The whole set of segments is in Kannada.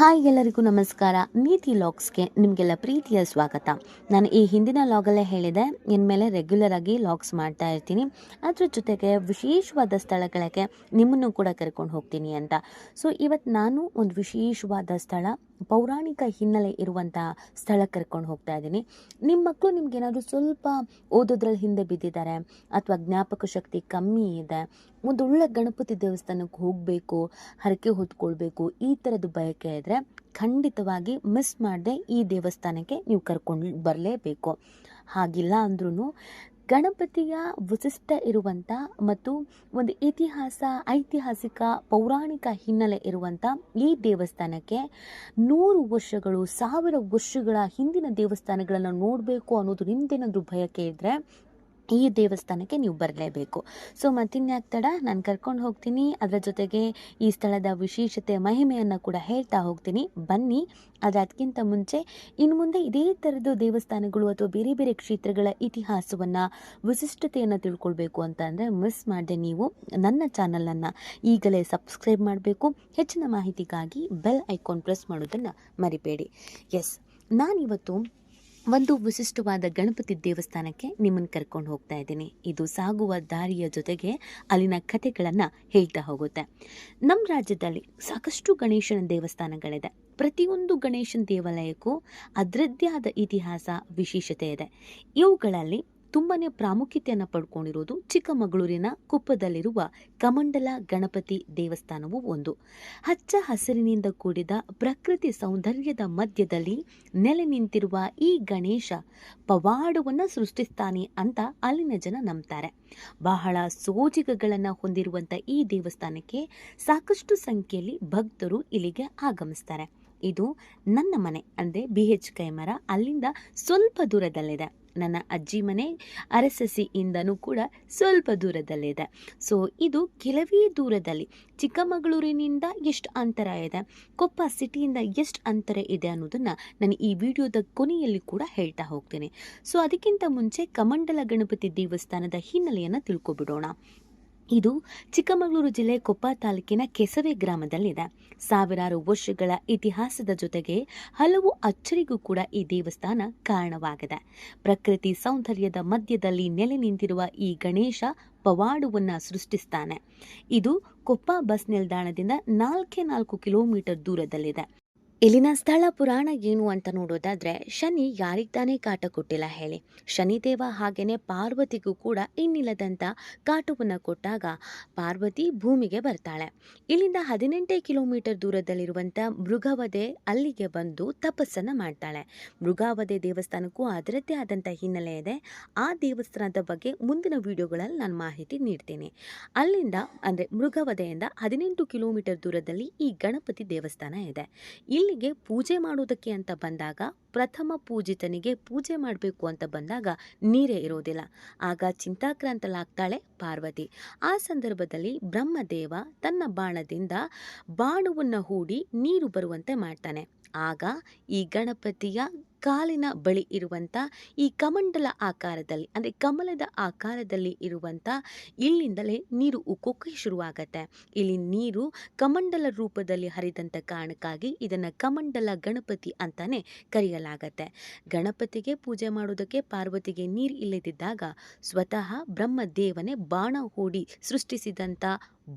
ಹಾಯ್ ಎಲ್ಲರಿಗೂ ನಮಸ್ಕಾರ. ನೀತಿ ಲಾಗ್ಸ್ಗೆ ನಿಮಗೆಲ್ಲ ಪ್ರೀತಿಯ ಸ್ವಾಗತ. ನಾನು ಈ ಹಿಂದಿನ ಲಾಗಲ್ಲೇ ಹೇಳಿದೆ, ಇನ್ಮೇಲೆ ರೆಗ್ಯುಲರ್ ಆಗಿ ಲಾಗ್ಸ್ ಮಾಡ್ತಾ ಇರ್ತೀನಿ. ಅದ್ರ ಜೊತೆಗೆ ವಿಶೇಷವಾದ ಸ್ಥಳಗಳಿಗೆ ನಿಮ್ಮನ್ನು ಕೂಡ ಕರ್ಕೊಂಡು ಹೋಗ್ತೀನಿ ಅಂತ. ಸೊ ಇವತ್ತು ನಾನು ಒಂದು ವಿಶೇಷವಾದ ಸ್ಥಳ ಪೌರಾಣಿಕ ಹಿನ್ನೆಲೆ ಇರುವಂಥ ಸ್ಥಳ ಕರ್ಕೊಂಡು ಹೋಗ್ತಾ ಇದ್ದೀನಿ. ನಿಮ್ಮ ಮಕ್ಕಳು ನಿಮ್ಗೇನಾದರೂ ಸ್ವಲ್ಪ ಓದೋದ್ರಲ್ಲಿ ಹಿಂದೆ ಬಿದ್ದಿದ್ದಾರೆ, ಅಥವಾ ಜ್ಞಾಪಕ ಶಕ್ತಿ ಕಮ್ಮಿ ಇದೆ ಒಂದು ಒಳ್ಳೆ ಗಣಪತಿ ದೇವಸ್ಥಾನಕ್ಕೆ ಹೋಗಬೇಕು, ಹರಕೆ ಹೊತ್ಕೊಳ್ಬೇಕು, ಈ ಥರದ್ದು ಬಯಕೆ ಇದ್ದರೆ ಖಂಡಿತವಾಗಿ ಮಿಸ್ ಮಾಡದೆ ಈ ದೇವಸ್ಥಾನಕ್ಕೆ ನೀವು ಕರ್ಕೊಂಡು ಬರಲೇಬೇಕು. ಹಾಗಿಲ್ಲ ಅಂದ್ರೂ ಗಣಪತಿಯ ವಿಶಿಷ್ಟ ಇರುವಂಥ ಮತ್ತು ಒಂದು ಇತಿಹಾಸ, ಐತಿಹಾಸಿಕ, ಪೌರಾಣಿಕ ಹಿನ್ನೆಲೆ ಇರುವಂಥ ಈ ದೇವಸ್ಥಾನಕ್ಕೆ ನೂರು ವರ್ಷಗಳು, ಸಾವಿರ ವರ್ಷಗಳ ಹಿಂದಿನ ದೇವಸ್ಥಾನಗಳನ್ನು ನೋಡಬೇಕು ಅನ್ನೋದು ನಿಮ್ದೇನಾದರೂ ಬಯಕೆ ಇದ್ದರೆ ಈ ದೇವಸ್ಥಾನಕ್ಕೆ ನೀವು ಬರಲೇಬೇಕು. ಸೊ ಮತ್ತಿನ್ಯಾಕೆ ತಡ ನಾನು ಕರ್ಕೊಂಡು ಹೋಗ್ತೀನಿ. ಅದರ ಜೊತೆಗೆ ಈ ಸ್ಥಳದ ವಿಶೇಷತೆ, ಮಹಿಮೆಯನ್ನು ಕೂಡ ಹೇಳ್ತಾ ಹೋಗ್ತೀನಿ. ಬನ್ನಿ ಆದರೆ ಅದಕ್ಕಿಂತ ಮುಂಚೆ ಇನ್ನು ಮುಂದೆ ಇದೇ ಥರದ್ದು ದೇವಸ್ಥಾನಗಳು ಅಥವಾ ಬೇರೆ ಬೇರೆ ಕ್ಷೇತ್ರಗಳ ಇತಿಹಾಸವನ್ನು, ವಿಶಿಷ್ಟತೆಯನ್ನು ತಿಳ್ಕೊಳ್ಬೇಕು ಅಂತ ಅಂದರೆ ಮಿಸ್ ಮಾಡದೆ ನೀವು. ನನ್ನ ಚಾನಲನ್ನು ಈಗಲೇ ಸಬ್ಸ್ಕ್ರೈಬ್ ಮಾಡಬೇಕು. ಹೆಚ್ಚಿನ ಮಾಹಿತಿಗಾಗಿ ಬೆಲ್ ಐಕಾನ್ ಪ್ರೆಸ್ ಮಾಡೋದನ್ನು ಮರಿಬೇಡಿ. ಎಸ್ ನಾನಿವತ್ತು ಒಂದು ವಿಶಿಷ್ಟವಾದ ಗಣಪತಿ ದೇವಸ್ಥಾನಕ್ಕೆ ನಿಮ್ಮನ್ನು ಕರ್ಕೊಂಡು ಹೋಗ್ತಾ ಇದ್ದೀನಿ. ಇದು ಸಾಗುವ ದಾರಿಯ ಜೊತೆಗೆ ಅಲ್ಲಿನ ಕಥೆಗಳನ್ನು ಹೇಳ್ತಾ ಹೋಗುತ್ತೆ. ನಮ್ಮ ರಾಜ್ಯದಲ್ಲಿ ಸಾಕಷ್ಟು ಗಣೇಶನ ದೇವಸ್ಥಾನಗಳಿದೆ. ಪ್ರತಿಯೊಂದು ಗಣೇಶನ ದೇವಾಲಯಕ್ಕೂ ಅದರದ್ದೇ ಆದ ಇತಿಹಾಸ, ವಿಶೇಷತೆ ಇದೆ. ಇವುಗಳಲ್ಲಿ ತುಂಬನೇ ಪ್ರಾಮುಖ್ಯತೆಯನ್ನು ಪಡ್ಕೊಂಡಿರೋದು ಚಿಕ್ಕಮಗಳೂರಿನ ಕುಪ್ಪದಲ್ಲಿರುವ ಕಮಂಡಲ ಗಣಪತಿ ದೇವಸ್ಥಾನವು ಒಂದು. ಹಚ್ಚ ಹಸಿರಿನಿಂದ ಕೂಡಿದ ಪ್ರಕೃತಿ ಸೌಂದರ್ಯದ ಮಧ್ಯದಲ್ಲಿ ನೆಲೆ ನಿಂತಿರುವ ಈ ಗಣೇಶ ಪವಾಡವನ್ನು ಸೃಷ್ಟಿಸ್ತಾನೆ ಅಂತ ಅಲ್ಲಿನ ಜನ ನಂಬ್ತಾರೆ. ಬಹಳ ಸೋಜಿಗಗಳನ್ನು ಹೊಂದಿರುವಂಥ ಈ ದೇವಸ್ಥಾನಕ್ಕೆ ಸಾಕಷ್ಟು ಸಂಖ್ಯೆಯಲ್ಲಿ ಭಕ್ತರು ಇಲ್ಲಿಗೆ ಆಗಮಿಸ್ತಾರೆ. ಇದು ನನ್ನ ಮನೆ ಅಂದರೆ ಬಿ ಎಚ್ ಕೈಮರ ಅಲ್ಲಿಂದ ಸ್ವಲ್ಪ ದೂರದಲ್ಲಿದೆ. ನನ್ನ ಅಜ್ಜಿ ಮನೆ ಅರಸಸಿಯಿಂದನೂ ಕೂಡ ಸ್ವಲ್ಪ ದೂರದಲ್ಲಿದೆ. ಸೊ, ಇದು ಕೆಲವೇ ದೂರದಲ್ಲಿ, ಚಿಕ್ಕಮಗಳೂರಿನಿಂದ ಎಷ್ಟು ಅಂತರ ಇದೆ, ಕೊಪ್ಪ ಸಿಟಿಯಿಂದ ಎಷ್ಟು ಅಂತರ ಇದೆ ಅನ್ನೋದನ್ನು ನಾನು ಈ ವಿಡಿಯೋದ ಕೊನೆಯಲ್ಲಿ ಕೂಡ ಹೇಳ್ತಾ ಹೋಗ್ತೇನೆ. ಸೊ, ಅದಕ್ಕಿಂತ ಮುಂಚೆ ಕಮಂಡಲ ಗಣಪತಿ ದೇವಸ್ಥಾನದ ಹಿನ್ನೆಲೆಯನ್ನು ತಿಳ್ಕೊಬಿಡೋಣ. ಇದು ಚಿಕ್ಕಮಗಳೂರು ಜಿಲ್ಲೆ ಕೊಪ್ಪ ತಾಲೂಕಿನ ಕೆಸವೆ ಗ್ರಾಮದಲ್ಲಿದೆ. ಸಾವಿರಾರು ವರ್ಷಗಳ ಇತಿಹಾಸದ ಜೊತೆಗೆ ಹಲವು ಅಚ್ಚರಿಗೂ ಕೂಡ ಈ ದೇವಸ್ಥಾನ ಕಾರಣವಾಗಿದೆ. ಪ್ರಕೃತಿ ಸೌಂದರ್ಯದ ಮಧ್ಯದಲ್ಲಿ ನೆಲೆ ನಿಂತಿರುವ ಈ ಗಣೇಶ ಪವಾಡುವನ್ನು ಸೃಷ್ಟಿಸ್ತಾನೆ. ಇದು ಕೊಪ್ಪ ಬಸ್ ನಿಲ್ದಾಣದಿಂದ ನಾಲ್ಕೇ ನಾಲ್ಕು ಕಿಲೋಮೀಟರ್ ದೂರದಲ್ಲಿದೆ. ಇಲ್ಲಿನ ಸ್ಥಳ ಪುರಾಣ ಏನು ಅಂತ ನೋಡೋದಾದ್ರೆ ಶನಿ ಯಾರಿಗೆ ತಾನೇ ಕಾಟ ಕೊಟ್ಟಿಲ್ಲ ಹೇಳಿ. ಶನಿದೇವ ಹಾಗೇನೆ ಪಾರ್ವತಿಗೂ ಕೂಡ ಇನ್ನಿಲ್ಲದಂಥ ಕಾಟವನ್ನು ಕೊಟ್ಟಾಗ ಪಾರ್ವತಿ ಭೂಮಿಗೆ ಬರ್ತಾಳೆ. ಇಲ್ಲಿಂದ ಹದಿನೆಂಟೇ ಕಿಲೋಮೀಟರ್ ದೂರದಲ್ಲಿರುವಂಥ ಮೃಗವಧೆ ಅಲ್ಲಿಗೆ ಬಂದು ತಪಸ್ಸನ್ನು ಮಾಡ್ತಾಳೆ. ಮೃಗಾವಧೆ ದೇವಸ್ಥಾನಕ್ಕೂ ಅದರದ್ದೇ ಆದಂಥ ಹಿನ್ನೆಲೆ ಇದೆ. ಆ ದೇವಸ್ಥಾನದ ಬಗ್ಗೆ ಮುಂದಿನ ವಿಡಿಯೋಗಳಲ್ಲಿ ನಾನು ಮಾಹಿತಿ ನೀಡ್ತೀನಿ. ಅಲ್ಲಿಂದ ಅಂದರೆ ಮೃಗವಧೆಯಿಂದ ಹದಿನೆಂಟು ಕಿಲೋಮೀಟರ್ ದೂರದಲ್ಲಿ ಈ ಗಣಪತಿ ದೇವಸ್ಥಾನ ಇದೆ. ಇಲ್ಲಿಗೆ ಪೂಜೆ ಮಾಡೋದಕ್ಕೆ ಅಂತ ಬಂದಾಗ, ಪ್ರಥಮ ಪೂಜಿತನಿಗೆ ಪೂಜೆ ಮಾಡಬೇಕು ಅಂತ ಬಂದಾಗ ನೀರೇ ಇರೋದಿಲ್ಲ. ಆಗ ಚಿಂತಾಕ್ರಾಂತಲಾಗ್ತಾಳೆ ಪಾರ್ವತಿ. ಆ ಸಂದರ್ಭದಲ್ಲಿ ಬ್ರಹ್ಮದೇವ ತನ್ನ ಬಾಣದಿಂದ ಬಾಣವನ್ನು ಹೂಡಿ ನೀರು ಬರುವಂತೆ ಮಾಡ್ತಾನೆ. ಆಗ ಈ ಗಣಪತಿಯ ಕಾಲಿನ ಬಳಿ ಇರುವಂಥ ಈ ಕಮಂಡಲ ಆಕಾರದಲ್ಲಿ, ಅಂದರೆ ಕಮಲದ ಆಕಾರದಲ್ಲಿ ಇರುವಂಥ ಇಲ್ಲಿಂದಲೇ ನೀರು ಉಕ್ಕೋಕ್ಕೆ ಶುರುವಾಗತ್ತೆ. ಇಲ್ಲಿ ನೀರು ಕಮಂಡಲ ರೂಪದಲ್ಲಿ ಹರಿದಂಥ ಕಾರಣಕ್ಕಾಗಿ ಇದನ್ನು ಕಮಂಡಲ ಗಣಪತಿ ಅಂತಾನೆ ಕರೆಯಲಾಗತ್ತೆ. ಗಣಪತಿಗೆ ಪೂಜೆ ಮಾಡೋದಕ್ಕೆ ಪಾರ್ವತಿಗೆ ನೀರು ಇಲ್ಲದಿದ್ದಾಗ ಸ್ವತಃ ಬ್ರಹ್ಮದೇವನೇ ಬಾಣ ಹೂಡಿ ಸೃಷ್ಟಿಸಿದಂಥ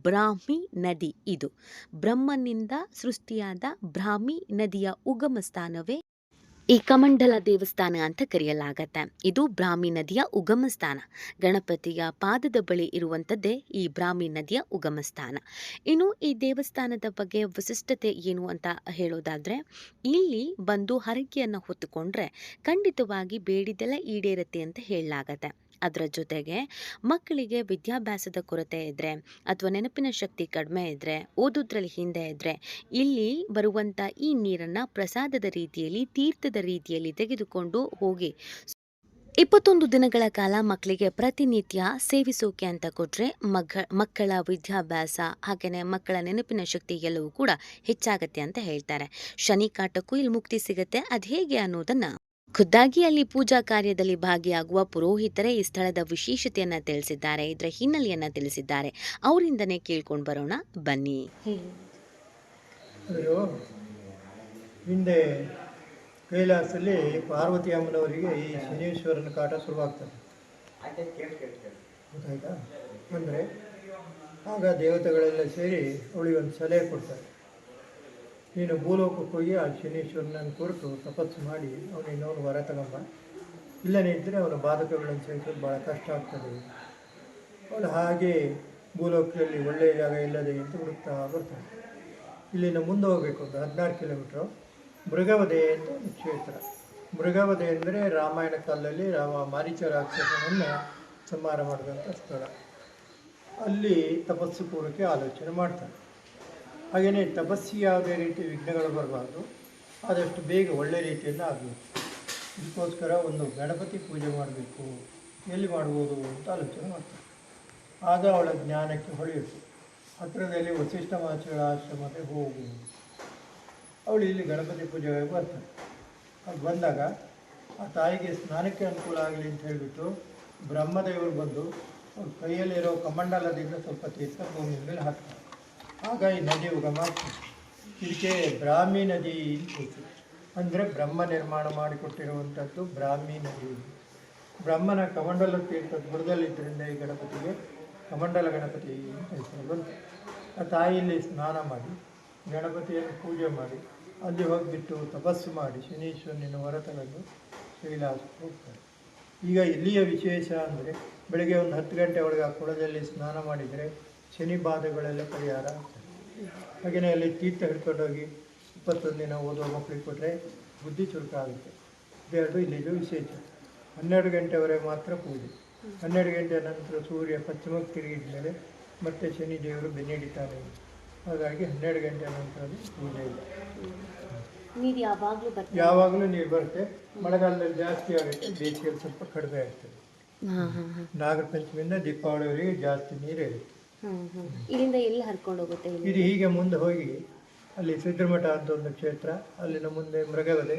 ಬ್ರಾಹ್ಮಿ ನದಿ ಇದು. ಬ್ರಹ್ಮನಿಂದ ಸೃಷ್ಟಿಯಾದ ಬ್ರಾಹ್ಮಿ ನದಿಯ ಉಗಮ ಸ್ಥಾನವೇ ಈ ಕಮಂಡಲ ದೇವಸ್ಥಾನ ಅಂತ ಕರೆಯಲಾಗತ್ತೆ. ಇದು ಬ್ರಾಹ್ಮಿ ನದಿಯ ಉಗಮ ಸ್ಥಾನ. ಗಣಪತಿಯ ಪಾದದ ಬಳಿ ಇರುವಂಥದ್ದೇ ಈ ಬ್ರಾಹ್ಮಿ ನದಿಯ ಉಗಮ ಸ್ಥಾನ. ಇನ್ನು ಈ ದೇವಸ್ಥಾನದ ಬಗ್ಗೆ ವಿಶಿಷ್ಟತೆ ಏನು ಅಂತ ಹೇಳೋದಾದರೆ, ಇಲ್ಲಿ ಬಂದು ಹರಕೆಯನ್ನು ಹೊತ್ತುಕೊಂಡ್ರೆ ಖಂಡಿತವಾಗಿ ಬೇಡಿದೆಲ್ಲ ಈಡೇರುತ್ತೆ ಅಂತ ಹೇಳಲಾಗತ್ತೆ. ಅದರ ಜೊತೆಗೆ ಮಕ್ಕಳಿಗೆ ವಿದ್ಯಾಭ್ಯಾಸದ ಕೊರತೆ ಇದ್ದರೆ ಅಥವಾ ನೆನಪಿನ ಶಕ್ತಿ ಕಡಿಮೆ ಇದ್ದರೆ ಓದೋದ್ರಲ್ಲಿ ಹಿಂದೆ ಇದ್ದರೆ ಇಲ್ಲಿ ಬರುವಂಥ ಈ ನೀರನ್ನು ಪ್ರಸಾದದ ರೀತಿಯಲ್ಲಿ, ತೀರ್ಥದ ರೀತಿಯಲ್ಲಿ ತೆಗೆದುಕೊಂಡು ಹೋಗಿ ಇಪ್ಪತ್ತೊಂದು ದಿನಗಳ ಕಾಲ ಮಕ್ಕಳಿಗೆ ಪ್ರತಿನಿತ್ಯ ಸೇವಿಸೋಕೆ ಅಂತ ಕೊಟ್ಟರೆ ಮಗ, ಮಕ್ಕಳ ವಿದ್ಯಾಭ್ಯಾಸ ಹಾಗೆಯೇ ಮಕ್ಕಳ ನೆನಪಿನ ಶಕ್ತಿ ಎಲ್ಲವೂ ಕೂಡ ಹೆಚ್ಚಾಗತ್ತೆ ಅಂತ ಹೇಳ್ತಾರೆ. ಶನಿ ಕಾಟಕ್ಕೂ ಇಲ್ಲಿ ಮುಕ್ತಿ ಸಿಗತ್ತೆ. ಅದು ಹೇಗೆ ಅನ್ನೋದನ್ನ ಖುದ್ದಾಗಿ ಅಲ್ಲಿ ಪೂಜಾ ಕಾರ್ಯದಲ್ಲಿ ಭಾಗಿಯಾಗುವ ಪುರೋಹಿತರೇ ಈ ಸ್ಥಳದ ವಿಶೇಷತೆಯನ್ನ ತಿಳಿಸಿದ್ದಾರೆ. ಇದರ ಹಿನ್ನೆಲೆಯನ್ನ ತಿಳಿಸಿದ್ದಾರೆ. ಅವರಿಂದನೇ ಕೇಳ್ಕೊಂಡು ಬರೋಣ. ಬನ್ನಿ. ಇವರು ಹಿಂದೆ ಕೈಲಾಸದಲ್ಲಿ ಪಾರ್ವತಿ ಅಮ್ಮನವರಿಗೆ ಈ ಶನೀಶ್ವರನ ಕಾಟ ಶುರುವಾಗ್ತದೆ. ಗೊತ್ತಾಯ್ತಾ? ಅಂದರೆ ಆಗ ದೇವತೆಗಳೆಲ್ಲ ಸೇರಿ ಅವಳಿಗೆ ಒಂದು ಸಲಹೆ ಕೊಡ್ತಾರೆ. ನೀನು ಭೂಲೋಕಕ್ಕೆ ಹೋಗಿ ಆ ಶನೀಶ್ವರನನ್ನು ಕೊರತು, ತಪಸ್ಸು ಮಾಡಿ ಅವನು ಇನ್ನೊಂದು ವರ ತಗೊಂಬ. ಇಲ್ಲನೇ ಇದ್ದರೆ ಅವನ ಬಾಧಕಗಳನ್ನು ಸಹಿಸೋದು ಭಾಳ ಕಷ್ಟ ಆಗ್ತದೆ. ಅವನು ಹಾಗೆ ಭೂಲೋಕದಲ್ಲಿ ಒಳ್ಳೆಯ ಜಾಗ ಇಲ್ಲದೆ ಅಂತ ಹುಡುಕ್ತಾ ಬರ್ತಾನೆ. ಇಲ್ಲಿನ ಮುಂದೆ ಹೋಗಬೇಕು ಒಂದು ಹದಿನಾರು ಕಿಲೋಮೀಟ್ರು. ಮೃಗವಧೆ ಅಂತ ಒಂದು ಕ್ಷೇತ್ರ. ಮೃಗವಧೆ ಅಂದರೆ ರಾಮಾಯಣ ಕಾಲದಲ್ಲಿ ರಾಮ ಮಾರೀಚ ರಾಕ್ಷಸನನ್ನು ಸಂಹಾರ ಮಾಡಿದಂಥ ಸ್ಥಳ. ಅಲ್ಲಿ ತಪಸ್ಸು ಪೂರ್ವಕ್ಕೆ ಆಲೋಚನೆ ಮಾಡ್ತಾರೆ ಹಾಗೆಯೇ ತಪಸ್ಸಿ ಯಾವುದೇ ರೀತಿ ವಿಘ್ನಗಳು ಬರಬಾರ್ದು. ಆದಷ್ಟು ಬೇಗ ಒಳ್ಳೆ ರೀತಿಯಿಂದ ಆಗಬೇಕು ಇದಕ್ಕೋಸ್ಕರ ಒಂದು ಗಣಪತಿ ಪೂಜೆ ಮಾಡಬೇಕು. ಎಲ್ಲಿ ಮಾಡ್ಬೋದು ಅಂತ ಆಲೋಚನೆ ಮಾಡ್ತಾರೆ. ಆಗ ಅವಳ ಜ್ಞಾನಕ್ಕೆ ಹೊಳೆಯಿತು ಹತ್ತಿರದಲ್ಲಿ ವಸಿಷ್ಠ ಮಹರ್ಷಿಗಳ ಆಶ್ರಮಕ್ಕೆ ಹೋಗು. ಅವಳು ಇಲ್ಲಿ ಗಣಪತಿ ಪೂಜೆಗೆ ಬರ್ತಾಳೆ. ಅದು ಬಂದಾಗ ಆ ತಾಯಿಗೆ ಸ್ನಾನಕ್ಕೆ ಅನುಕೂಲ ಆಗಲಿ ಅಂತ ಹೇಳಿಬಿಟ್ಟು ಬ್ರಹ್ಮದೇವರು ಬಂದು ಅವ್ರ ಕೈಯಲ್ಲಿರೋ ಕಮಂಡಲದಿಂದ ಸ್ವಲ್ಪ ತೀರ್ಥ ಭೂಮಿಯ ಮೇಲೆ ಹಾಕ್ತಾರೆ. ಆಗ ಈ ನದಿ ಉಗಮ, ಇದಕ್ಕೆ ಬ್ರಾಹ್ಮಿ ನದಿ ಅಂತ ಅಂದರೆ ಬ್ರಹ್ಮ ನಿರ್ಮಾಣ ಮಾಡಿಕೊಟ್ಟಿರುವಂಥದ್ದು ಬ್ರಾಹ್ಮಿ ನದಿ. ಬ್ರಹ್ಮನ ಕಮಂಡಲ ತೀರ್ಥ ಬುಡದಲ್ಲಿದ್ದರಿಂದ ಈ ಗಣಪತಿಗೆ ಕಮಂಡಲ ಗಣಪತಿ ಅಂತ ಹೆಸರು ಬಂತು. ಆ ತಾಯಿಯಲ್ಲಿ ಸ್ನಾನ ಮಾಡಿ, ಗಣಪತಿಯನ್ನು ಪೂಜೆ ಮಾಡಿ, ಅಲ್ಲಿ ಹೋಗಿಬಿಟ್ಟು ತಪಸ್ಸು ಮಾಡಿ ಶನೀಶ್ವರನಿನ ಹೊರ ತಗೊಂಡು ಕೈಲಾಸಕ್ಕೆ ಹೋಗ್ತಾರೆ. ಈಗ ಇಲ್ಲಿಯ ವಿಶೇಷ ಅಂದರೆ ಬೆಳಗ್ಗೆ ಒಂದು ಹತ್ತು ಗಂಟೆ ಒಳಗೆ ಆ ಕೊಳದಲ್ಲಿ ಸ್ನಾನ ಮಾಡಿದರೆ ಶನಿ ಬಾಧೆಗಳೆಲ್ಲ ಪರಿಹಾರ ಆಗ್ತದೆ. ಹಾಗೆಯೇ ಅಲ್ಲಿ ತೀರ್ಥ ಹಿಡ್ಕೊಂಡೋಗಿ ಇಪ್ಪತ್ತೊಂದು ದಿನ ಓದುವ ಮಕ್ಕಳಿಗೆ ಕೊಟ್ಟರೆ ಬುದ್ಧಿ ಚುರುಕಾಗುತ್ತೆ. ಇದೆರಡು ಇಲ್ಲಿದು ವಿಶೇಷ. ಹನ್ನೆರಡು ಗಂಟೆವರೆಗೆ ಮಾತ್ರ ಪೂಜೆ. ಹನ್ನೆರಡು ಗಂಟೆ ನಂತರ ಸೂರ್ಯ ಪಶ್ಚಿಮಕ್ಕೆ ತಿರುಗಿದ ಮೇಲೆ ಮತ್ತೆ ಶನಿ ದೇವರು ಬೆನ್ನಿಡಿತಾನೆ ಹಾಗಾಗಿ ಹನ್ನೆರಡು ಗಂಟೆ ನಂತರ ಪೂಜೆ ಇಲ್ಲ ನೀರು ಯಾವಾಗಲೂ ಬರ್ತದೆ ಯಾವಾಗಲೂ ನೀರು ಬರುತ್ತೆ. ಮಳೆಗಾಲದಲ್ಲಿ ಜಾಸ್ತಿ ಆಗುತ್ತೆ. ಬೇಸಿಗೆಯಲ್ಲಿ ಸ್ವಲ್ಪ ಕಡಿಮೆ ಆಗ್ತದೆ. ನಾಗರ ಪಂಚಮಿಯಿಂದ ದೀಪಾವಳಿವರೆಗೆ ಜಾಸ್ತಿ ನೀರು ಇರುತ್ತೆ. ಇಲ್ಲಿಂದ ಎಲ್ಲಿ ಹರ್ಕೊಂಡು ಹೋಗುತ್ತೆ ಇಲ್ಲಿ? ಇದು ಹೀಗೆ ಮುಂದೆ ಹೋಗಿ ಅಲ್ಲಿ ಸಿದ್ಧಮಠ ಅಂತ ಒಂದು ಕ್ಷೇತ್ರ ಅಲ್ಲಿನ ಮುಂದೆ ಮೃಗವಲೆ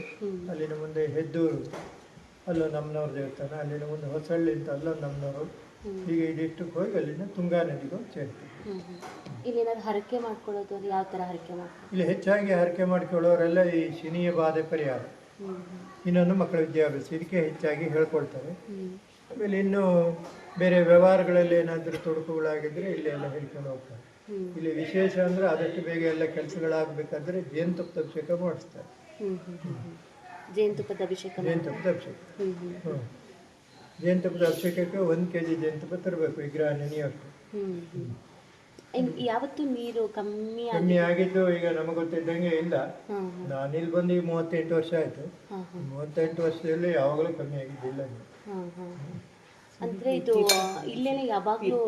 ಅಲ್ಲಿನ ಮುಂದೆ ಹೆದ್ದೂರು ಅಲ್ಲೂ ನಮ್ಮನವ್ರ ದೇವಸ್ಥಾನ ಅಲ್ಲಿನ ಮುಂದೆ ಹೊಸಳ್ಳಿ ಅಂತ ಅಲ್ಲೊಂದು ನಮ್ಮನವರು. ಹೀಗೆ ಇದಿಷ್ಟಕ್ಕೆ ಹೋಗಿ ಅಲ್ಲಿನ ತುಂಗಾ ನದಿಗೂ ಸೇರ್ತೀವಿ ಹ್ಮ್ ಹ್ಮ್. ಇಲ್ಲಿ ಏನಾದ್ರು ಹರಕೆ ಮಾಡ್ಕೊಳ್ಳೋದು ಅದು ಯಾವ ಥರ ಹರಕೆ ಮಾಡ್ಕೊಳ್ಳೋದು? ಇಲ್ಲಿ ಹೆಚ್ಚಾಗಿ ಹರಕೆ ಮಾಡಿಕೊಳ್ಳೋರೆಲ್ಲ ಈ ಶನಿಯ ಬಾಧೆ ಪರಿಹಾರ. ಹ್ಮ್ ಹ್ಮ್. ಇನ್ನೊಂದು ಮಕ್ಕಳ ವಿದ್ಯಾಭ್ಯಾಸ ಇದಕ್ಕೆ ಹೆಚ್ಚಾಗಿ ಹೇಳ್ಕೊಳ್ತಾರೆ. ಹ್ಮ್. ಆಮೇಲೆ ಇನ್ನು ಬೇರೆ ವ್ಯವಹಾರಗಳಲ್ಲಿ ಏನಾದರೂ ತೊಡಕುಗಳಾಗಿದ್ದರೆ ಇಲ್ಲಿ ಎಲ್ಲ ಹೇಳ್ಕೊಂಡು ಹೋಗ್ತಾರೆ. ಇಲ್ಲಿ ವಿಶೇಷ ಅಂದರೆ ಆದಷ್ಟು ಬೇಗ ಎಲ್ಲ ಕೆಲಸಗಳಾಗಬೇಕಾದ್ರೆ ಜೇನುತುಪ್ಪದ ಅಭಿಷೇಕ ಮಾಡಿಸ್ತಾರೆ. ಜೇನುತುಪ್ಪದ ಅಭಿಷೇಕ ಜೇನುತುಪ್ಪದ ಅಭಿಷೇಕ. ಹ್ಞೂ ಜೇನುತುಪ್ಪದ ಅಭಿಷೇಕಕ್ಕೆ ಒಂದು ಕೆ ಜಿ ಜೇನುತುಪ್ಪ ತರಬೇಕು ವಿಗ್ರಹ ನೆನೆಯೋಷ್ಟು ಹ್ಮ್. ಯಾವತ್ತೂ ನೀರು ಕಮ್ಮಿ ಕಮ್ಮಿ ಆಗಿದ್ದು ಈಗ ನಮಗೆ ಗೊತ್ತಿದ್ದಂಗೆ ಇಲ್ಲ. ಹಾಂ ಹಾಂ. ನಾನು ಇಲ್ಲಿ ಬಂದು ಈಗ ಮೂವತ್ತೆಂಟು ವರ್ಷ ಆಯಿತು. ಮೂವತ್ತೆಂಟು ವರ್ಷದಲ್ಲಿ ಯಾವಾಗಲೂ ಕಮ್ಮಿ ಆಗಿದ್ದಿಲ್ಲ. ಅಂದರೆ ಇದು ಇಲ್ಲೇನೆ ಯಾವಾಗಲೂ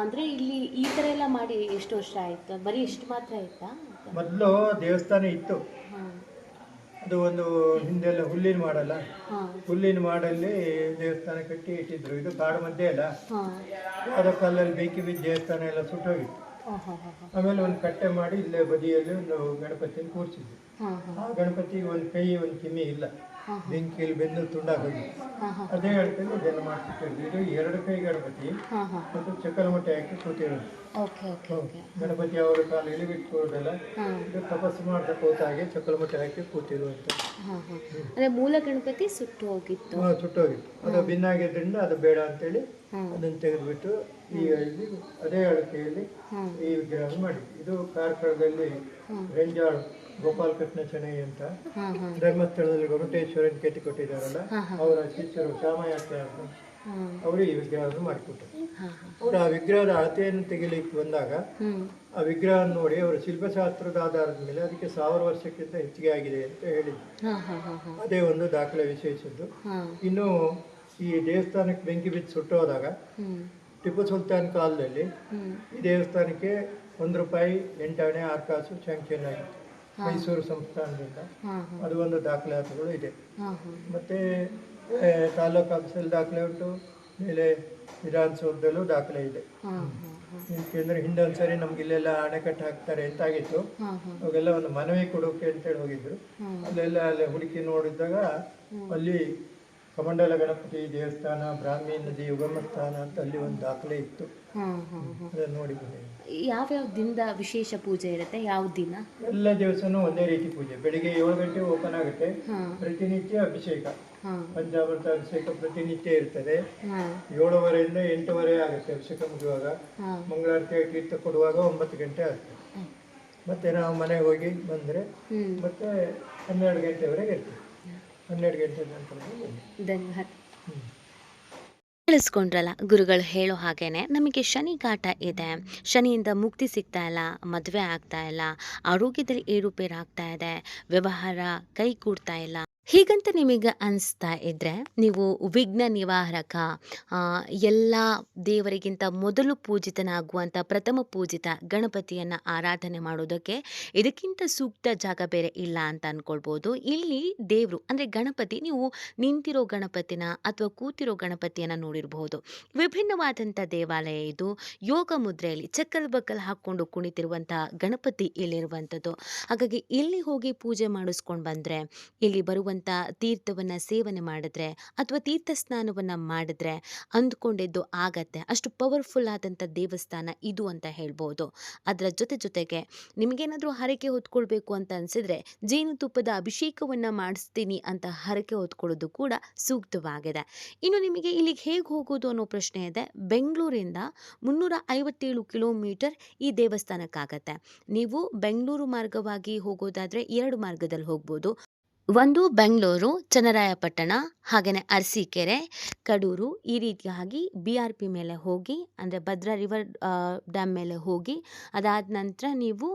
ಅಂದರೆ ಇಲ್ಲಿ ಈ ಥರ ಎಲ್ಲ ಮಾಡಿ ಎಷ್ಟು ವರ್ಷ ಆಯಿತು? ಬರೀ ಎಷ್ಟು ಮಾತ್ರ ಆಯ್ತಾ? ಮೊದಲು ದೇವಸ್ಥಾನ ಇತ್ತು. ಅದು ಒಂದು ಹಿಂದೆಲ್ಲ ಹುಲ್ಲಿನ ಮಾಡಲ್ಲ. ಹುಲ್ಲಿನ ಮಾಡಲ್ಲಿ ದೇವಸ್ಥಾನ ಕಟ್ಟಿ ಇಟ್ಟಿದ್ರು. ಇದು ಕಾಡು ಮಧ್ಯೆ ಅಲ್ಲ. ಅದ ಕಾಲದಲ್ಲಿ ಬೆಂಕಿ ಬಿದ್ದು ದೇವಸ್ಥಾನ ಎಲ್ಲ ಸುಟ್ಟೋಗಿತ್ತು. ಆಮೇಲೆ ಒಂದು ಕಟ್ಟೆ ಮಾಡಿ ಇಲ್ಲೇ ಬದಿಯಲ್ಲಿ ಒಂದು ಗಣಪತಿಯನ್ನು ಕೂರಿಸಿದ್ವಿ ಆ ಗಣಪತಿಗೆ ಒಂದು ಕೈ ಒಂದು ಕಿಮ್ಮಿ ಇಲ್ಲ. ಬೆಂಕಿಯಲ್ಲಿ ಬೆಂದು ತುಂಡಾಗೋಗಿ ಅದೇ ಹೇಳ್ತೀನಿ ಇದೆಲ್ಲ ಮಾಡ್ತಿರ್ತೀವಿ ಇದು ಎರಡು ಕೈ ಗಣಪತಿ ಮತ್ತು ಚಕ್ಕಲ ಮೊಟ್ಟೆ ಹಾಕಿ ಕೂತಿರೋದು. ಗಣಪತಿ ಅವರ ಕಾಲು ಇಳಿಬಿಟ್ಕೊಳ್ಳೋದಲ್ಲ ಕೂರೋದಲ್ಲ ಇದು ತಪಸ್ಸು ಮಾಡ್ತಾ ಕೂತಾಗೆ ಚಕ್ರಮಟ್ಟೆ ಹಾಕಿ ಕೂತಿರುವಂತ ಅಂದ್ರೆ ಮೂಲ ಗಣಪತಿ ಸುಟ್ಟು ಹೋಗಿತ್ತು. ಸುಟ್ಟು ಹೋಗಿತ್ತು. ಅದು ಭಿನ್ನಾಗಿದ್ದರಿಂದ ಅದು ಬೇಡ ಅಂತೇಳಿ ಅದನ್ನು ತೆಗೆದುಬಿಟ್ಟು ಈಗ ಇಲ್ಲಿ ಅದೇ ಅಳತೆಯಲ್ಲಿ ಈ ವಿಗ್ರಹ ಮಾಡಿ ಇದು ಕಾರ್ಕಳದಲ್ಲಿ ರೆಂಜಾಳ್. ಗೋಪಾಲ ಕೃಷ್ಣ ಚೆನ್ನೈ ಅಂತ ಧರ್ಮಸ್ಥಳದಲ್ಲಿ ಗೊರಟೇಶ್ವರನ್ ಕೇಟಿ ಕೊಟ್ಟಿದ್ದಾರಲ್ಲ ಅವರ ಶಿಷ್ಯರು ಶ್ಯಾಮಯಾತ್ರೆ ಅಂತ. ಅವರು ಈ ವಿಗ್ರಹವನ್ನು ಮಾಡಿಕೊಟ್ಟರು. ಅವರು ಆ ವಿಗ್ರಹದ ಅಳತೆಯನ್ನು ತೆಗಿಲಿಕ್ಕೆ ಬಂದಾಗ ಆ ವಿಗ್ರಹ ನೋಡಿ ಅವರು ಶಿಲ್ಪಶಾಸ್ತ್ರದ ಆಧಾರದ ಮೇಲೆ ಅದಕ್ಕೆ ಸಾವಿರ ವರ್ಷಕ್ಕಿಂತ ಹೆಚ್ಚಿಗೆ ಆಗಿದೆ ಅಂತ ಹೇಳಿದ್ರು. ಅದೇ ಒಂದು ದಾಖಲೆ ವಿಶೇಷದ್ದು. ಇನ್ನು ಈ ದೇವಸ್ಥಾನಕ್ಕೆ ಬೆಂಕಿ ಬಿದ್ದು ಸುಟ್ಟೋದಾಗ ಟಿಪ್ಪು ಸುಲ್ತಾನ್ ಕಾಲದಲ್ಲಿ ಈ ದೇವಸ್ಥಾನಕ್ಕೆ ಒಂದು ರೂಪಾಯಿ ಎಂಟಾಣೆ ಆರು ಕಾಸು ಶಾಂಕ್ಷನ್ ಆಗಿತ್ತು ಮೈಸೂರು ಸಂಸ್ಥಾನದಿಂದ ಅದು ಒಂದು ದಾಖಲಾತಿಗಳು ಇದೆ. ಮತ್ತೆ ತಾಲೂಕು ಆಫೀಸಲ್ಲಿ ದಾಖಲೆ ಉಂಟು ಮೇಲೆ ವಿಧಾನಸೌಧದಲ್ಲೂ ದಾಖಲೆ ಇದೆ. ಏಕೆಂದ್ರೆ ಹಿಂದೊಂದ್ಸರಿ ನಮ್ಗೆ ಇಲ್ಲೆಲ್ಲ ಅಣೆಕಟ್ಟು ಹಾಕ್ತಾರೆ ಅಂತ ಆಗಿತ್ತು ಅವಾಗೆಲ್ಲ ಒಂದು ಮನವಿ ಕೊಡೋಕೆ ಅಂತೇಳಿ ಹೋಗಿದ್ರು. ಅಲ್ಲೆಲ್ಲ ಅಲ್ಲಿ ಹುಡುಕಿ ನೋಡಿದಾಗ ಅಲ್ಲಿ ಕಮಂಡಲ ಗಣಪತಿ ದೇವಸ್ಥಾನ ಬ್ರಾಹ್ಮಿ ನದಿ ಉಗಮ ಸ್ಥಾನ ಅಂತ ಅಲ್ಲಿ ಒಂದು ದಾಖಲೆ ಇತ್ತು. ಅದನ್ನು ನೋಡಿ ಯಾವ್ಯಾವ ದಿನದ ವಿಶೇಷ ಪೂಜೆ ಇರುತ್ತೆ? ಯಾವ ದಿನ? ಎಲ್ಲ ದಿವಸನೂ ಒಂದೇ ರೀತಿ ಪೂಜೆ. ಬೆಳಿಗ್ಗೆ ಏಳು ಗಂಟೆ ಓಪನ್ ಆಗುತ್ತೆ. ಪ್ರತಿನಿತ್ಯ ಅಭಿಷೇಕ. ಪಂಚಾಮೃತ ಅಭಿಷೇಕ ಪ್ರತಿನಿತ್ಯ ಇರ್ತದೆ. ಏಳುವರೆಯಿಂದ ಎಂಟೂವರೆ ಆಗುತ್ತೆ ಅಭಿಷೇಕ ಮುಗಿಯುವಾಗ. ಮಂಗಳಾರತಿ ತೀರ್ಥ ಕೊಡುವಾಗ ಒಂಬತ್ತು ಗಂಟೆ ಆಗುತ್ತೆ. ಮತ್ತೆ ನಾವು ಮನೆಗೆ ಹೋಗಿ ಬಂದರೆ ಮತ್ತೆ ಹನ್ನೆರಡು ಗಂಟೆವರೆಗೆ ಇರ್ತೀವಿ. ಹನ್ನೆರಡು ಗಂಟೆ ನಂತರ. ಧನ್ಯವಾದ. ಕೇಳಿಸ್ಕೊಂಡ್ರಲ್ಲ ಗುರುಗಳು ಹೇಳೋ ಹಾಗೇನೆ ನಮಗೆ ಶನಿ ಕಾಟ ಇದೆ. ಶನಿಯಿಂದ ಮುಕ್ತಿ ಸಿಗ್ತಾ ಇಲ್ಲ, ಮದುವೆ ಆಗ್ತಾ ಇಲ್ಲ, ಆರೋಗ್ಯದಲ್ಲಿ ಏರುಪೇರಾಗ್ತಾ ಇದೆ, ವ್ಯವಹಾರ ಕೈ ಕೂಡ್ತಾ ಇಲ್ಲ ಹೀಗಂತ ನಿಮಗೆ ಅನಿಸ್ತಾ ಇದ್ರೆ ನೀವು ವಿಘ್ನ ನಿವಾರಕ ಎಲ್ಲ ದೇವರಿಗಿಂತ ಮೊದಲು ಪೂಜಿತನಾಗುವಂಥ ಪ್ರಥಮ ಪೂಜಿತ ಗಣಪತಿಯನ್ನು ಆರಾಧನೆ ಮಾಡೋದಕ್ಕೆ ಇದಕ್ಕಿಂತ ಸೂಕ್ತ ಜಾಗ ಬೇರೆ ಇಲ್ಲ ಅಂತ ಅಂದ್ಕೊಳ್ಬೋದು ಇಲ್ಲಿ ದೇವರು, ಅಂದರೆ ಗಣಪತಿ, ನೀವು ನಿಂತಿರೋ ಗಣಪತಿನ ಅಥವಾ ಕೂತಿರೋ ಗಣಪತಿಯನ್ನು ನೋಡಿರಬಹುದು. ವಿಭಿನ್ನವಾದಂಥ ದೇವಾಲಯ ಇದು. ಯೋಗ ಮುದ್ರೆಯಲ್ಲಿ ಚಕ್ಕಲ್ ಬಕ್ಕಲ್ ಹಾಕ್ಕೊಂಡು ಕುಣಿತಿರುವಂಥ ಗಣಪತಿ ಇಲ್ಲಿರುವಂಥದ್ದು ಹಾಗಾಗಿ ಇಲ್ಲಿ ಹೋಗಿ ಪೂಜೆ ಮಾಡಿಸ್ಕೊಂಡು ಬಂದರೆ, ಇಲ್ಲಿ ಬರುವಂಥ ತೀರ್ಥವನ್ನು ಸೇವನೆ ಮಾಡಿದ್ರೆ ಅಥವಾ ತೀರ್ಥ ಸ್ನಾನವನ್ನು ಮಾಡಿದ್ರೆ ಅಂದ್ಕೊಂಡಿದ್ದು ಆಗತ್ತೆ. ಅಷ್ಟು ಪವರ್ಫುಲ್ ಆದಂಥ ದೇವಸ್ಥಾನ ಇದು ಅಂತ ಹೇಳ್ಬೋದು. ಅದರ ಜೊತೆ ಜೊತೆಗೆ ನಿಮಗೇನಾದರೂ ಹರಕೆ ಹೊತ್ಕೊಳ್ಬೇಕು ಅಂತ ಅನಿಸಿದ್ರೆ ಜೇನುತುಪ್ಪದ ಅಭಿಷೇಕವನ್ನು ಮಾಡಿಸ್ತೀನಿ ಅಂತ ಹರಕೆ ಹೊತ್ಕೊಳ್ಳೋದು ಕೂಡ ಸೂಕ್ತವಾಗಿದೆ. ಇನ್ನು ನಿಮಗೆ ಇಲ್ಲಿಗೆ ಹೇಗೆ ಹೋಗೋದು ಅನ್ನೋ ಪ್ರಶ್ನೆ ಇದೆ. ಬೆಂಗಳೂರಿಂದ ಮುನ್ನೂರ ಐವತ್ತೇಳು ಕಿಲೋಮೀಟರ್ ಈ ದೇವಸ್ಥಾನಕ್ಕಾಗತ್ತೆ. ನೀವು ಬೆಂಗಳೂರು ಮಾರ್ಗವಾಗಿ ಹೋಗೋದಾದರೆ ಎರಡು ಮಾರ್ಗದಲ್ಲಿ ಹೋಗ್ಬೋದು. ಒಂದು ಬೆಂಗಳೂರು, ಚನ್ನರಾಯಪಟ್ಟಣ ಹಾಗೆಯೇ ಅರಸೀಕೆರೆ, ಕಡೂರು ಈ ರೀತಿಯಾಗಿ ಬಿ ಆರ್ ಪಿ ಮೇಲೆ ಹೋಗಿ, ಅಂದರೆ ಭದ್ರಾ ರಿವರ್ ಡ್ಯಾಮ್ ಮೇಲೆ ಹೋಗಿ, ಅದಾದ ನಂತರ ನೀವು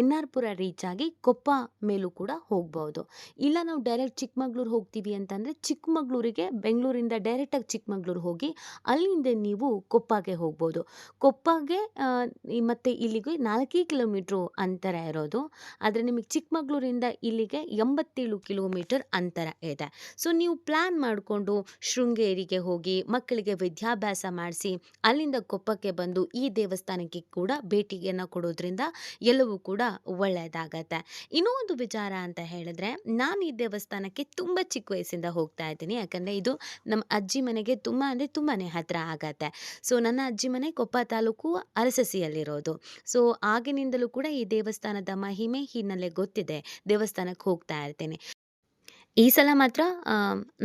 ಎನ್ ಆರ್ ಪುರ ರೀಚ್ ಆಗಿ ಕೊಪ್ಪ ಮೇಲೂ ಕೂಡ ಹೋಗ್ಬೋದು. ಇಲ್ಲ ನಾವು ಡೈರೆಕ್ಟ್ ಚಿಕ್ಕಮಗ್ಳೂರು ಹೋಗ್ತೀವಿ ಅಂತಂದರೆ ಚಿಕ್ಕಮಗ್ಳೂರಿಗೆ ಬೆಂಗಳೂರಿಂದ ಡೈರೆಕ್ಟಾಗಿ ಚಿಕ್ಕಮಗ್ಳೂರು ಹೋಗಿ ಅಲ್ಲಿಂದ ನೀವು ಕೊಪ್ಪಗೆ ಹೋಗ್ಬೋದು. ಕೊಪ್ಪಗೆ ಮತ್ತು ಇಲ್ಲಿಗೆ ನಾಲ್ಕೇ ಕಿಲೋಮೀಟ್ರು ಅಂತರ ಇರೋದು. ಆದರೆ ನಿಮಗೆ ಚಿಕ್ಕಮಗಳೂರಿಂದ ಇಲ್ಲಿಗೆ ಎಂಬತ್ತೇಳು ಕಿಲೋಮೀಟರ್ ಅಂತರ ಇದೆ. ಸೊ, ನೀವು ಪ್ಲ್ಯಾನ್ ಮಾಡಿಕೊಂಡು ಶೃಂಗೇರಿಗೆ ಹೋಗಿ ಮಕ್ಕಳಿಗೆ ವಿದ್ಯಾಭ್ಯಾಸ ಮಾಡಿಸಿ ಅಲ್ಲಿಂದ ಕೊಪ್ಪಕ್ಕೆ ಬಂದು ಈ ದೇವಸ್ಥಾನಕ್ಕೆ ಕೂಡ ಭೇಟಿಯನ್ನು ಕೊಡೋದ್ರಿಂದ ಎಲ್ಲವೂ ಕೂಡ ಒಳ್ಳೆಯದಾಗತ್ತೆ ಇನ್ನೂ ಒಂದು ವಿಚಾರ ಅಂತ ಹೇಳಿದ್ರೆ, ನಾನು ಈ ದೇವಸ್ಥಾನಕ್ಕೆ ತುಂಬ ಚಿಕ್ಕ ವಯಸ್ಸಿಂದ ಹೋಗ್ತಾ ಇದ್ದೀನಿ. ಯಾಕಂದರೆ ಇದು ನಮ್ಮ ಅಜ್ಜಿ ಮನೆಗೆ ತುಂಬ ಅಂದರೆ ತುಂಬಾ ಹತ್ತಿರ ಆಗತ್ತೆ. ಸೊ, ನನ್ನ ಅಜ್ಜಿ ಮನೆ ಕೊಪ್ಪ ತಾಲೂಕು ಅರಸಸಿಯಲ್ಲಿರೋದು. ಸೊ, ಆಗಿನಿಂದಲೂ ಕೂಡ ಈ ದೇವಸ್ಥಾನದ ಮಹಿಮೆ ಹಿನ್ನೆಲೆ ಗೊತ್ತಿದೆ. ದೇವಸ್ಥಾನಕ್ಕೆ ಹೋಗ್ತಾ ಇರ್ತೀನಿ. ಈ ಸಲ ಮಾತ್ರ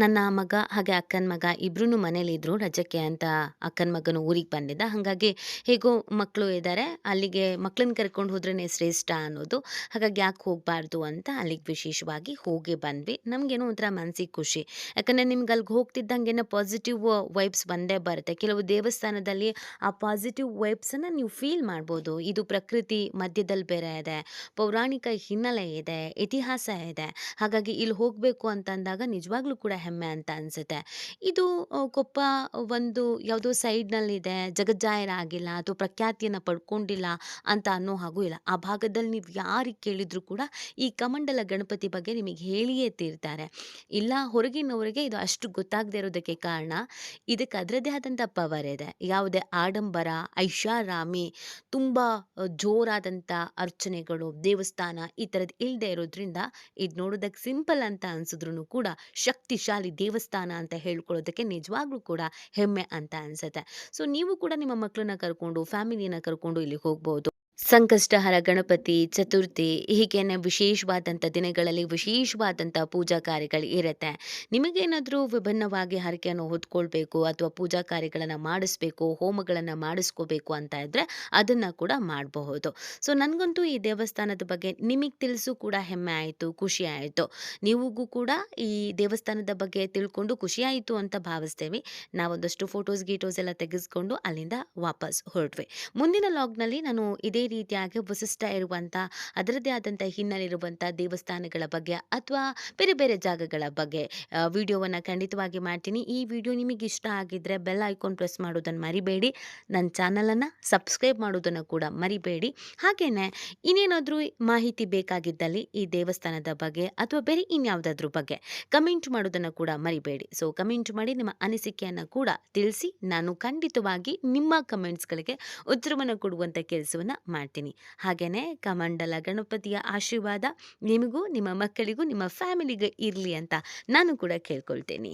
ನನ್ನ ಮಗ ಹಾಗೆ ಅಕ್ಕನ ಮಗ ಇಬ್ಬರೂ ಮನೇಲಿದ್ರು ರಜಕ್ಕೆ ಅಂತ ಅಕ್ಕನ ಮಗನು ಊರಿಗೆ ಬಂದಿದ್ದ. ಹಾಗಾಗಿ ಹೇಗೋ ಮಕ್ಕಳು ಇದ್ದಾರೆ ಅಲ್ಲಿಗೆ ಮಕ್ಕಳನ್ನ ಕರ್ಕೊಂಡು ಹೋದ್ರೇ ಶ್ರೇಷ್ಠ ಅನ್ನೋದು. ಹಾಗಾಗಿ ಯಾಕೆ ಹೋಗಬಾರ್ದು ಅಂತ ಅಲ್ಲಿಗೆ ವಿಶೇಷವಾಗಿ ಹೋಗಿ ಬಂದ್ವಿ. ನಮಗೇನೋ ಒಂಥರ ಮನಸ್ಸಿಗೆ ಖುಷಿ. ಯಾಕಂದರೆ ನಿಮ್ಗೆ ಅಲ್ಲಿಗೆ ಹೋಗ್ತಿದ್ದಂಗೆನೋ ಪಾಸಿಟಿವ್ ವೈಬ್ಸ್ ಬಂದೇ ಬರುತ್ತೆ. ಕೆಲವು ದೇವಸ್ಥಾನದಲ್ಲಿ ಆ ಪಾಸಿಟಿವ್ ವೈಬ್ಸನ್ನು ನೀವು ಫೀಲ್ ಮಾಡ್ಬೋದು. ಇದು ಪ್ರಕೃತಿ ಮಧ್ಯದಲ್ಲಿ ಬೇರೆ ಇದೆ, ಪೌರಾಣಿಕ ಹಿನ್ನೆಲೆ ಇದೆ, ಇತಿಹಾಸ ಇದೆ. ಹಾಗಾಗಿ ಇಲ್ಲಿ ಹೋಗಬೇಕು ಅಂತಂದಾಗ ನಿಜವಾಗ್ಲೂ ಕೂಡ ಹೆಮ್ಮೆ ಅಂತ ಅನಿಸುತ್ತೆ. ಇದು ಕೊಪ್ಪ ಒಂದು ಯಾವುದೋ ಸೈಡ್ನಲ್ಲಿದೆ ಜಗಜ್ಜಾಹಿರ ಆಗಿಲ್ಲ ಅಥವಾ ಪ್ರಖ್ಯಾತಿಯನ್ನು ಪಡ್ಕೊಂಡಿಲ್ಲ ಅಂತ ಅನ್ನೋ ಹಾಗೂ ಇಲ್ಲ. ಆ ಭಾಗದಲ್ಲಿ ನೀವು ಯಾರಿಗೆ ಕೇಳಿದರೂ ಕೂಡ ಈ ಕಮಂಡಲ ಗಣಪತಿ ಬಗ್ಗೆ ನಿಮಗೆ ಹೇಳಿಯೇ ತೀರ್ತಾರೆ. ಇಲ್ಲ, ಹೊರಗಿನವರಿಗೆ ಇದು ಅಷ್ಟು ಗೊತ್ತಾಗದೇ ಇರೋದಕ್ಕೆ ಕಾರಣ, ಇದಕ್ಕೆ ಅದರದ್ದೇ ಆದಂಥ ಪವರ್ ಇದೆ. ಯಾವುದೇ ಆಡಂಬರ, ಐಷಾರಾಮಿ, ತುಂಬ ಜೋರಾದಂಥ ಅರ್ಚನೆಗಳು, ದೇವಸ್ಥಾನ ಈ ಥರದ್ದು ಇಲ್ಲದೆ ಇರೋದ್ರಿಂದ ಇದು ನೋಡೋದಕ್ಕೆ ಸಿಂಪಲ್ ಅಂತ ಅನ್ಸಿದ್ರು ಕೂಡ ಶಕ್ತಿಶಾಲಿ ದೇವಸ್ಥಾನ ಅಂತ ಹೇಳ್ಕೊಳ್ಳೋದಕ್ಕೆ ನಿಜವಾಗ್ಲೂ ಕೂಡ ಹೆಮ್ಮೆ ಅಂತ ಅನ್ಸುತ್ತೆ. ಸೊ ನೀವು ಕೂಡ ನಿಮ್ಮ ಮಕ್ಕಳನ್ನ ಕರ್ಕೊಂಡು ಫ್ಯಾಮಿಲಿಯನ್ನು ಕರ್ಕೊಂಡು ಇಲ್ಲಿ ಹೋಗ್ಬೋದು. ಸಂಕಷ್ಟಹರ ಗಣಪತಿ, ಚತುರ್ಥಿ ಹೀಗೇನೆ ವಿಶೇಷವಾದಂಥ ದಿನಗಳಲ್ಲಿ ವಿಶೇಷವಾದಂಥ ಪೂಜಾ ಕಾರ್ಯಗಳು ಇರುತ್ತೆ. ನಿಮಗೇನಾದರೂ ವಿಭಿನ್ನವಾಗಿ ಹರಕೆಯನ್ನು ಹೊತ್ಕೊಳ್ಬೇಕು ಅಥವಾ ಪೂಜಾ ಕಾರ್ಯಗಳನ್ನು ಮಾಡಿಸ್ಬೇಕು, ಹೋಮಗಳನ್ನು ಮಾಡಿಸ್ಕೋಬೇಕು ಅಂತ ಇದ್ದರೆ ಅದನ್ನು ಕೂಡ ಮಾಡಬಹುದು. ಸೊ ನನಗಂತೂ ಈ ದೇವಸ್ಥಾನದ ಬಗ್ಗೆ ನಿಮಗೆ ತಿಳಿಸು ಕೂಡ ಹೆಮ್ಮೆ ಆಯಿತು, ಖುಷಿ ಆಯಿತು. ನೀವಿಗೂ ಕೂಡ ಈ ದೇವಸ್ಥಾನದ ಬಗ್ಗೆ ತಿಳ್ಕೊಂಡು ಖುಷಿಯಾಯಿತು ಅಂತ ಭಾವಿಸ್ತೇವೆ. ನಾವೊಂದಷ್ಟು ಫೋಟೋಸ್ ಗೀಟೋಸ್ ಎಲ್ಲ ತೆಗೆಸ್ಕೊಂಡು ಅಲ್ಲಿಂದ ವಾಪಸ್ ಹೊರಟ್ವಿ. ಮುಂದಿನ ಲಾಗ್ನಲ್ಲಿ ನಾನು ಇದೇ ರೀತಿಯಾಗಿ ವಿಶಿಷ್ಟ ಇರುವಂಥ ಅದರದ್ದೇ ಆದಂಥ ಹಿನ್ನೆಲೆ ಇರುವಂಥ ದೇವಸ್ಥಾನಗಳ ಬಗ್ಗೆ ಅಥವಾ ಬೇರೆ ಬೇರೆ ಜಾಗಗಳ ಬಗ್ಗೆ ವಿಡಿಯೋವನ್ನು ಖಂಡಿತವಾಗಿ ಮಾಡ್ತೀನಿ. ಈ ವಿಡಿಯೋ ನಿಮಗೆ ಇಷ್ಟ ಆಗಿದ್ದರೆ ಬೆಲ್ ಐಕಾನ್ ಪ್ರೆಸ್ ಮಾಡೋದನ್ನು ಮರಿಬೇಡಿ. ನನ್ನ ಚಾನಲನ್ನು ಸಬ್ಸ್ಕ್ರೈಬ್ ಮಾಡೋದನ್ನು ಕೂಡ ಮರಿಬೇಡಿ. ಹಾಗೆಯೇ ಇನ್ನೇನಾದರೂ ಮಾಹಿತಿ ಬೇಕಾಗಿದ್ದಲ್ಲಿ ಈ ದೇವಸ್ಥಾನದ ಬಗ್ಗೆ ಅಥವಾ ಬೇರೆ ಇನ್ಯಾವುದಾದ್ರೂ ಬಗ್ಗೆ ಕಮೆಂಟ್ ಮಾಡೋದನ್ನು ಕೂಡ ಮರಿಬೇಡಿ. ಸೊ, ಕಮೆಂಟ್ ಮಾಡಿ ನಿಮ್ಮ ಅನಿಸಿಕೆಯನ್ನು ಕೂಡ ತಿಳಿಸಿ. ನಾನು ಖಂಡಿತವಾಗಿ ನಿಮ್ಮ ಕಮೆಂಟ್ಸ್ಗಳಿಗೆ ಉತ್ತರವನ್ನು ಕೊಡುವಂಥ ಕೆಲಸವನ್ನು ಮಾಡ್ತೀನಿ. ಹಾಗೆಯೇ ಕಮಂಡಲ, ಗಣಪತಿಯ ಆಶೀರ್ವಾದ ನಿಮಗೂ, ನಿಮ್ಮ ಮಕ್ಕಳಿಗೂ, ನಿಮ್ಮ ಫ್ಯಾಮಿಲಿಗೆ ಇರಲಿ ಅಂತ ನಾನು ಕೂಡ ಕೇಳ್ಕೊಳ್ತೇನೆ.